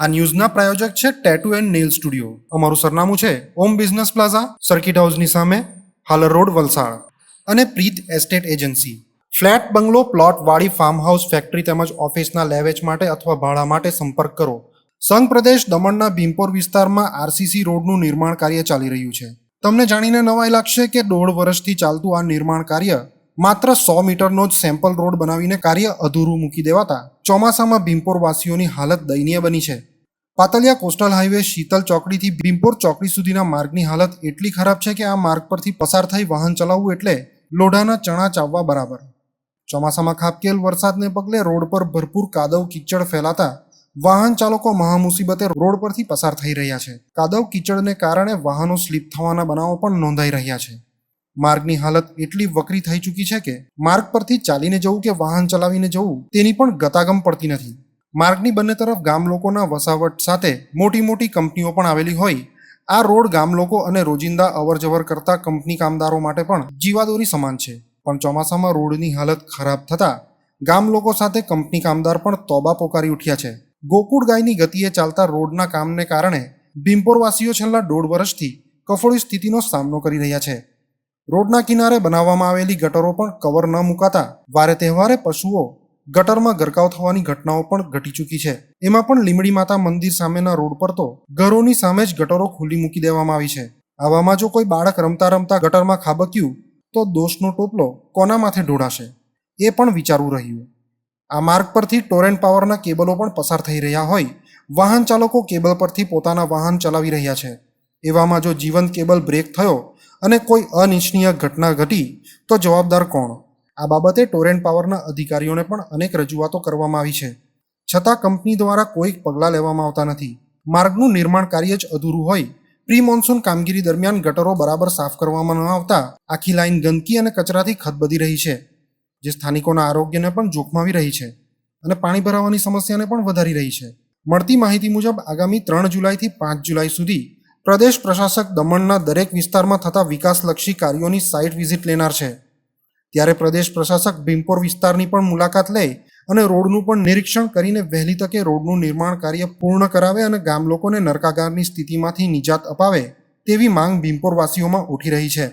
આ ન્યૂઝના પ્રાયોજક છે tattoo and nail studio અમારું સરનામું છે ઓમ બિઝનેસ પ્લાઝા સર્કિટ હાઉસની સામે, હાલર રોડ, વલસાડ. અને Preet estate agency flat, bungalow, plot, વાડી ફાર્મ હાઉસ ફેક્ટરી તેમજ ઓફિસના લેવેચ માટે અથવા ભાડા માટે સંપર્ક કરો. સંઘ પ્રદેશ, દમણના ભીમપોર વિસ્તારમાં આરસીસી રોડનું નિર્માણ કાર્ય ચાલી રહ્યું છે. તમને જાણીને નવાઈ લાગશે કે દોઢ વર્ષથી ચાલતું આ નિર્માણ કાર્ય માત્ર સો મીટરનો જ સેમ્પલ રોડ બનાવીને કાર્ય અધૂરું મૂકી દેવાતા ચોમાસામાં ભીમપોર વાસીઓની હાલત દયનીય બની છે. પાતલિયા કોસ્ટલ હાઈવે શીતલ ચોકડીથી ભીમપોર ચોકડી સુધીના માર્ગની હાલત એટલી ખરાબ છે કે આ માર્ગ પરથી પસાર થઈ વાહન ચલાવવું એટલે લોઢાના ચણા ચાવવા બરાબર. ચોમાસામાં ખાબકેલ વરસાદને પગલે રોડ પર ભરપૂર કાદવ કીચડ ફેલાતા વાહન ચાલકો મહામુસીબતે રોડ પરથી પસાર થઈ રહ્યા છે. કાદવ કીચડને કારણે વાહનો સ્લીપ થવાના બનાવો પણ નોંધાઈ રહ્યા છે. માર્ગની હાલત એટલી વકરી થઈ ચૂકી છે કે માર્ગ પરથી ચાલીને જવું કે વાહન ચલાવીને જવું તેની પણ ગતાગમ પડતી નથી. માર્ગની બંને તરફ ગામ લોકોના વસાવટ સાથે મોટી મોટી કંપનીઓ પણ આવેલી હોય. આ રોડ ગામ લોકો અને રોજિંદા અવરજવર કરતા કંપની કામદારો માટે પણ જીવાદોરી સમાન છે. પણ ચોમાસામાં રોડની હાલત ખરાબ થતા ગામ લોકો સાથે કંપની કામદાર પણ તોબા પોકારી ઉઠ્યા છે. ગોકુળ ગાયની ગતિએ ચાલતા રોડના કામને કારણે ભીમપોરવાસીઓ છેલ્લા દોઢ વર્ષથી કફોડી સ્થિતિનો સામનો કરી રહ્યા છે. રોડના કિનારે બનાવવામાં આવેલી ગટરો પણ કવર ન મુકાતા વારે તહેવારે પશુઓ ગટરમાં ગરકાવ થવાની ઘટનાઓ પણ ઘટી ચૂકી છે. એમાં પણ લીમડી માતા મંદિર સામેના રોડ પર તો ઘરોની સામે જ ગટરો ખુલ્લી મૂકી દેવામાં આવી છે. આવામાં જો કોઈ બાળક રમતા રમતા ગટરમાં ખાબક્યું, તો દોષનો ટોપલો કોના માથે ઢોળાશે? એ પણ વિચારવું રહ્યું. આ માર્ગ પરથી ટોરેન્ટ પાવરના કેબલો પણ પસાર થઈ રહ્યા હોય. વાહન ચાલકો કેબલ પરથી પોતાના વાહન ચલાવી રહ્યા છે. એવામાં જો જીવંત કેબલ બ્રેક થયો અને કોઈ અનિચ્છનીય ઘટના ઘટી, તો જવાબદાર કોણ? આ બાબતે ટોરેન્ટ પાવરના અધિકારીઓને પણ અનેક રજૂઆતો કરવામાં આવી છે. છતાં કંપની દ્વારા કોઈ પગલાં લેવામાં આવતા નથી. માર્ગનું નિર્માણ કાર્ય જ અધૂરું હોય પ્રી મોન્સૂન કામગીરી દરમિયાન ગટરો બરાબર સાફ કરવામાં ન આવતા આખી લાઈન ગંદકી અને કચરાથી ખદબદી રહી છે, જે સ્થાનિકોના આરોગ્યને પણ જોખમાવી રહી છે અને પાણી ભરાવાની સમસ્યાને પણ વધારી રહી છે. મળતી માહિતી મુજબ, આગામી ત્રણ જુલાઈથી પાંચ જુલાઈ સુધી પ્રદેશ પ્રશાસક દમણના દરેક વિસ્તારમાં થતા વિકાસલક્ષી કાર્યોની સાઇટ વિઝિટ લેનાર છે. ત્યારે પ્રદેશ પ્રશાસક ભીમપોર વિસ્તારની પણ મુલાકાત લે અને રોડનું પણ નિરીક્ષણ કરીને વહેલી તકે રોડનું નિર્માણ કાર્ય પૂર્ણ કરાવે અને ગામ લોકોને નરકાગારની સ્થિતિમાંથી નિજાત અપાવે તેવી માંગ ભીમપોરવાસીઓમાં ઉઠી રહી છે.